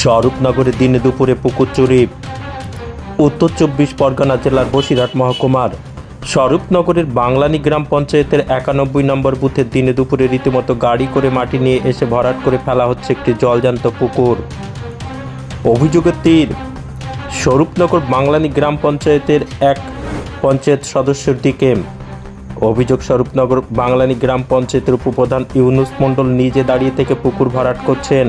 স্বরূপনগরে দিনে দুপুরে পুকুর চুরি। উত্তর চব্বিশ পরগনা জেলার বসিরহাট মহকুমার স্বরূপনগরের বাংলানি গ্রাম পঞ্চায়েতের একানব্বই নম্বর বুথে দিনে দুপুরে রীতিমতো গাড়ি করে মাটি নিয়ে এসে ভরাট করে ফেলা হচ্ছে একটি জলজান্ত পুকুর। অভিযোগের তীর স্বরূপনগর বাংলানি গ্রাম পঞ্চায়েতের এক পঞ্চায়েত সদস্যের দিকে। অভিযোগ স্বরূপনগর বাংলানি গ্রাম পঞ্চায়েতের উপপ্রধান ইউনুস মণ্ডল নিজে দাঁড়িয়ে থেকে পুকুর ভরাট করছেন।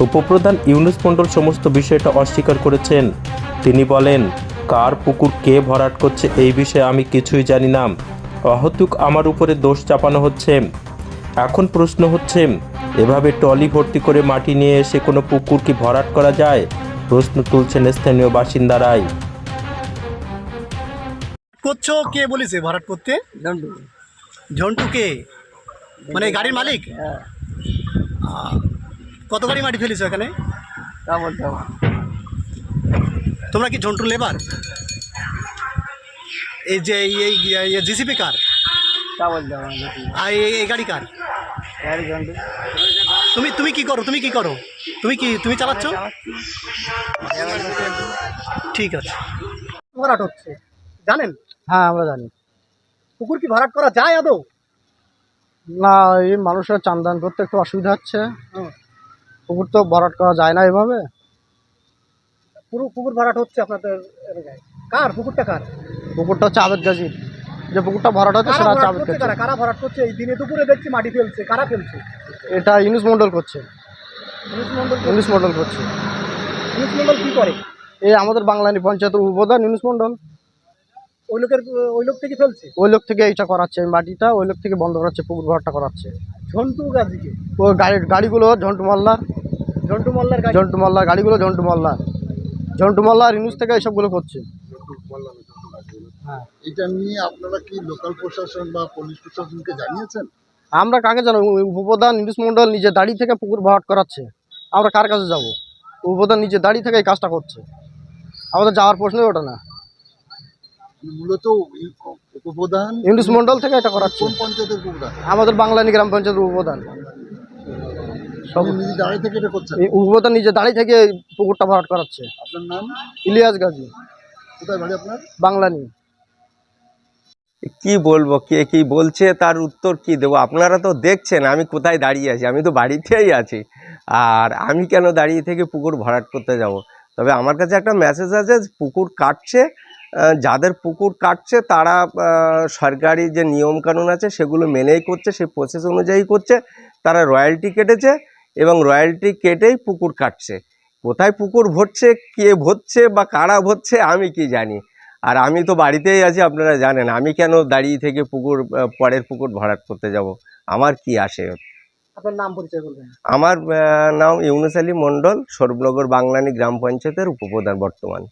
উপপ্রধান ইউনুস মণ্ডল সমস্ত বিষয়টা অস্বীকার করেছেন। তিনি বলেন কার পুকুর কে ভরাট করছে এই বিষয়ে আমি কিছুই জানি না। অহতুক আমার উপরে দোষ চাপানো হচ্ছে। এখন প্রশ্ন হচ্ছে এভাবে টলি ভর্তি করে মাটি নিয়ে এসে কোনো পুকুর কি ভরাট করা যায়? প্রশ্ন তুলছেন স্থানীয় বাসিন্দারাই। করছ কে বলেছে ভরাট করতে? ঝন্টু কে? মানে গাড়ির মালিক? হ্যাঁ। কত গাড়ি মাটি ফেলেছো এখানে? তা বলতে হবে। তোমরা কি ঝন্টু লেবার? এই যে এই জিসিপি কার? তা বলতে হবে আর এই- গাড়ি কার? গাড়ি তুমি তুমি কি করো তুমি কি করো? তুমি কি তুমি চালাচ্ছ? ঠিক আছে। ভরাট হচ্ছে জানেন? হ্যাঁ আমরা জানি। পুকুর কি ভরাট করা যায় আদৌ? না এই মানুষের চান দান করতে একটু অসুবিধা হচ্ছে। পুকুর তো ভরাট করা যায় না এভাবে? পুরো পুকুর ভরাট হচ্ছে আপনাদের এলাকায়। কার? পুকুরটা কার? পুকুরটা হচ্ছে আবেদ গাজীর। যে পুকুরটা ভরাট হচ্ছে সেটা হচ্ছে আবেদ করছে? গাজী কারা ভরাট করছে? এই দিনে দুপুরে দেখছি মাটি ফেলছে। কারা ফেলছে? এটা ইউনুস মন্ডল করছে। ইউনুস মন্ডল করছে। ইউনুস মন্ডল কি করে? এই আমাদের বাংলানি পঞ্চায়েতের উপপ্রধান ইউনুস মন্ডল ওই লোকের ওই লোক থেকে ফেলছে ওই লোক থেকে এইটা করাচ্ছে মাটিটা ওই লোক থেকে বন্ধ করাচ্ছে পুকুর ভরাটটা করাচ্ছে। ঝন্টু গাজীকে? ওই গাড়ি গাড়িগুলো ঝন্টু মোল্লার ঝন্টু মোল্লার গাড়ি? ঝন্টু মোল্লার গাড়িগুলো ঝন্টু মোল্লার ঝন্টু মোল্লা ইউনুস থেকে এইসবগুলো করছে। এটা নিয়ে আপনারা কি লোকাল প্রশাসন বা পুলিশ প্রশাসনকে জানিয়েছেন? আমরা কাকে জানো? ওই উপপ্রধান ইউনুস মন্ডল নিজে দাঁড়িয়ে থেকে পুকুর ভরাট করাচ্ছে। আমরা কার কাছে যাব? উপপ্রধান নিজে দাঁড়িয়ে থেকে এই কাজটা করছে। আমাদের যাওয়ার প্রশ্নই ওটা না। মূলত উপপ্রধান ইউনুস মন্ডল থেকে এটা করাচ্ছে। কোন পঞ্চায়েতের উপপ্রধান। আমাদের বাংলানি গ্রাম পঞ্চায়েতের উপপ্রধান। সব নিজে দাঁড়িয়ে থেকে এটা করছেন? উপপ্রধান নিজে দাঁড়িয়ে থেকে পুকুরটা ভরাট করাচ্ছে। আপনার নাম? ইলিয়াস গাজী। কোথায় বাড়ি আপনার? বাংলানি কি বলব কে কি বলছে তার উত্তর কি দেবো? আপনারা তো দেখছেন আমি কোথায় দাঁড়িয়ে আছি? আমি তো বাড়িতেই আছি। আর আমি কেন দাঁড়িয়ে থেকে পুকুর ভরাট করতে যাব? তবে আমার কাছে একটা মেসেজ আছে পুকুর কাটছে যাদের পুকুর কাটছে তারা সরকারি যে নিয়মকানুন আছে সেগুলো মেনেই করছে সেই প্রসেস অনুযায়ী করছে। তারা রয়্যালটি কেটেছে এবং রয়্যালটি কেটেই পুকুর কাটছে। কোথায় পুকুর ভরছে কে ভরছে বা কারা ভরছে আমি কি জানি। আর আমি তো বাড়িতেই আছি আপনারা জানেন। আমি কেন দাঁড়িয়ে থেকে পুকুর পরের পুকুর ভরাট করতে যাব? আমার কি আসে? আপনার নাম পরিচয় বলবেন। আমার নাম ইউনুস আলী মণ্ডল সৌরভনগর বাংলানি গ্রাম পঞ্চায়েতের উপপ্রধান বর্তমান।